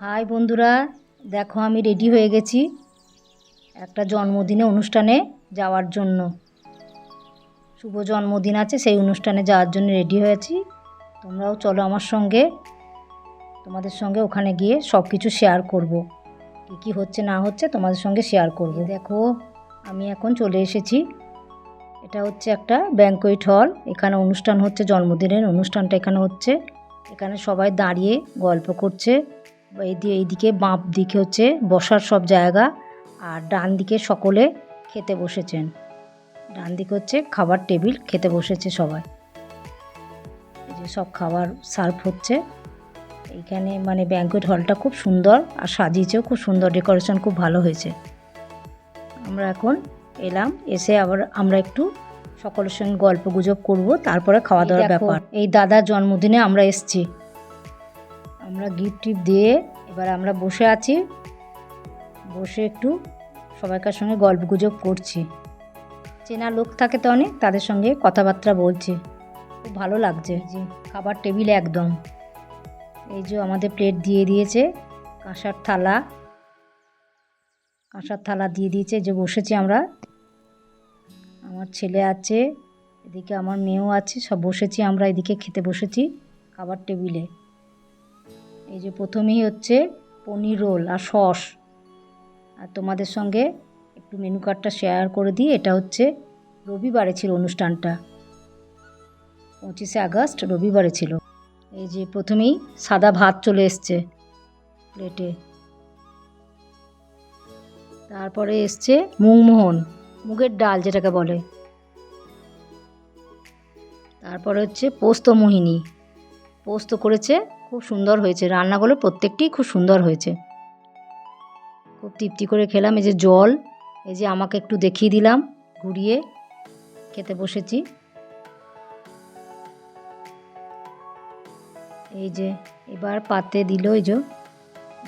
High বন্ধুরা, দেখো আমি রেডি হয়ে গেছি একটা জন্মদিনে অনুষ্ঠানে যাওয়ার জন্য। শুভ জন্মদিন আছে, সেই অনুষ্ঠানে যাওয়ার জন্য রেডি হয়েছি। তোমরাও চলো আমার সঙ্গে, তোমাদের সঙ্গে ওখানে গিয়ে সব কিছু শেয়ার করব। কী কী হচ্ছে, না হচ্ছে তোমাদের সঙ্গে শেয়ার করব। দেখো, আমি এখন চলে এসেছি। এটা হচ্ছে একটা ব্যাঙ্কোয়েট হল। এখানে অনুষ্ঠান হচ্ছে, জন্মদিনের অনুষ্ঠানটা এখানে হচ্ছে। এখানে সবাই দাঁড়িয়ে গল্প করছে। এইদিকে বাঁ দিকে হচ্ছে বসার সব জায়গা আর ডান দিকে সকলে খেতে বসেছেন। ডান দিকে হচ্ছে খাবার টেবিল খেতে বসেছে সবাই। এই যে সব খাবার সার্ভ হচ্ছে। এইখানে মানে ব্যাঙ্কুয়েট হলটা খুব সুন্দর আর সাজিয়েছেও খুব সুন্দর ডেকোরেশন খুব ভালো হয়েছে। আমরা এখন এলাম এসে আবার আমরা একটু সকলের সঙ্গে গল্প গুজব করব তারপরে খাওয়া দাওয়ার ব্যাপার। এই দাদার জন্মদিনে আমরা এসছি। আমরা গিফট টিফট দিয়ে এবার আমরা বসে আছি। বসে একটু সবাইকার সঙ্গে গল্প গুজব করছি। চেনা লোক থাকে তো অনেক, তাদের সঙ্গে কথাবার্তা বলছি। খুব ভালো লাগছে যে খাবার টেবিলে একদম। এই যে আমাদের প্লেট দিয়ে দিয়েছে কাঁসার থালা। কাঁসার থালা দিয়ে দিয়েছে যে বসেছি আমরা। আমার ছেলে আছে, এদিকে আমার মেয়েও আছে, সব বসেছি আমরা, এদিকে খেতে বসেছি খাবার টেবিলে। এই যে প্রথমেই হচ্ছে পনির রোল আর সস। আর তোমাদের সঙ্গে একটু মেনু কার্ডটা শেয়ার করে দিই, এটা হচ্ছে রবিবারে ছিল অনুষ্ঠানটা। পঁচিশে আগস্ট রবিবারে ছিল। এই যে প্রথমেই সাদা ভাত চলে এসছে প্লেটে তারপরে এসছে মুগমোহন মুগের ডাল যেটাকে বলে। তারপরে হচ্ছে পোস্ত মোহিনী। পোস্ত করেছে খুব সুন্দর হয়েছে। রান্নাগুলো প্রত্যেকটি খুব সুন্দর হয়েছে। খুব তৃপ্তি করে খেলাম। এই যে জল, এই যে আমাকে একটু দেখিয়ে দিলাম, ঘুরিয়ে খেতে বসেছি। এই যে এবার পাতে দিল এই যে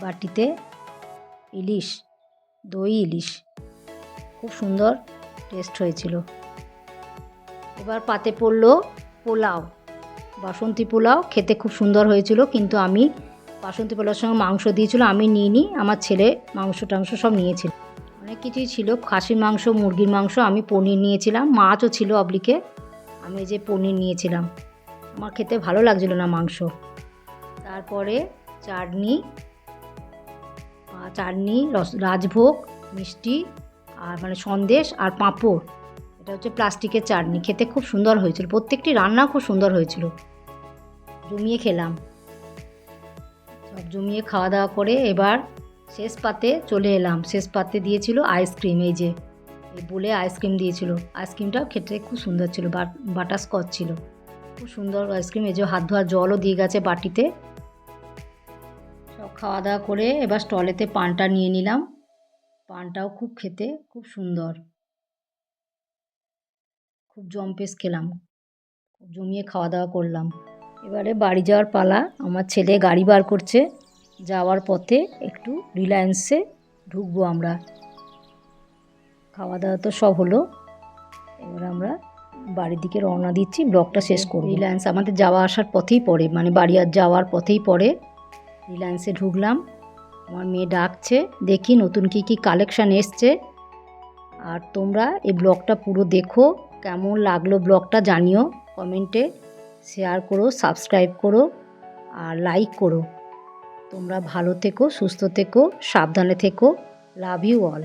বাটিতে ইলিশ, দই ইলিশ। খুব সুন্দর টেস্ট হয়েছিল। এবার পাতে পড়ল পোলাও। বাসন্তী পোলাও খেতে খুব সুন্দর হয়েছিল, কিন্তু আমি বাসন্তী পোলাওর সঙ্গে মাংস দিয়েছিল, আমি নিইনি, আমার ছেলে মাংস টাংস সব নিয়েছিল। অনেক কিছুই ছিল, খাসির মাংস, মুরগির মাংস আমি পনির নিয়েছিলাম, মাছও ছিল অবলিকে, আমি যে পনির নিয়েছিলাম। আমার খেতে ভালো লাগছিল না মাংস। তারপরে চাটনি চাটনি, রস, রাজভোগ, মিষ্টি, আর মানে সন্দেশ আর পাঁপড়। এটা হচ্ছে প্লাস্টিকের চাটনি, খেতে খুব সুন্দর হয়েছিল, প্রত্যেকটি রান্না খুব সুন্দর হয়েছিল। জমিয়ে খেলাম। সব জমিয়ে খাওয়া দাওয়া করে এবার শেষ পাতে চলে এলাম। শেষ পাতে দিয়েছিল আইসক্রিম এই যে বলে আইসক্রিম দিয়েছিল। আইসক্রিমটাও খেতে খুব সুন্দর ছিল বাটার স্কচ ছিল। খুব সুন্দর আইসক্রিম এই যে হাত ধোয়ার জলও দিয়ে গেছে বাটিতে। সব খাওয়া দাওয়া করে এবার স্টলেতে পানটা নিয়ে নিলাম। পানটাও খুব খেতে খুব সুন্দর। খুব জম্পেস খেলাম। জমিয়ে খাওয়া দাওয়া করলাম। এবারে বাড়ি যাওয়ার পালা। আমার ছেলে গাড়ি বার করছে। যাওয়ার পথে একটু রিলায়েন্সে ঢুকবো আমরা। খাওয়া দাওয়া তো সব হলো। এবার আমরা বাড়ির দিকে রওনা দিচ্ছি, ব্লগটা শেষ করব। রিলায়েন্স আমাদের যাওয়া আসার পথেই পড়ে মানে বাড়ি আর যাওয়ার পথেই পড়ে। রিলায়েন্সে ঢুকলাম। আমার মেয়ে ডাকছে, দেখি নতুন কী কী কালেকশান এসছে। আর তোমরা এই ব্লগটা পুরো দেখো। কেমন লাগল ব্লগটা জানিও কমেন্টে। শেয়ার করো সাবস্ক্রাইব করো আর লাইক করো। তোমরা ভালো থেকো, সুস্থ থেকো, সাবধানে থেকো। Love you all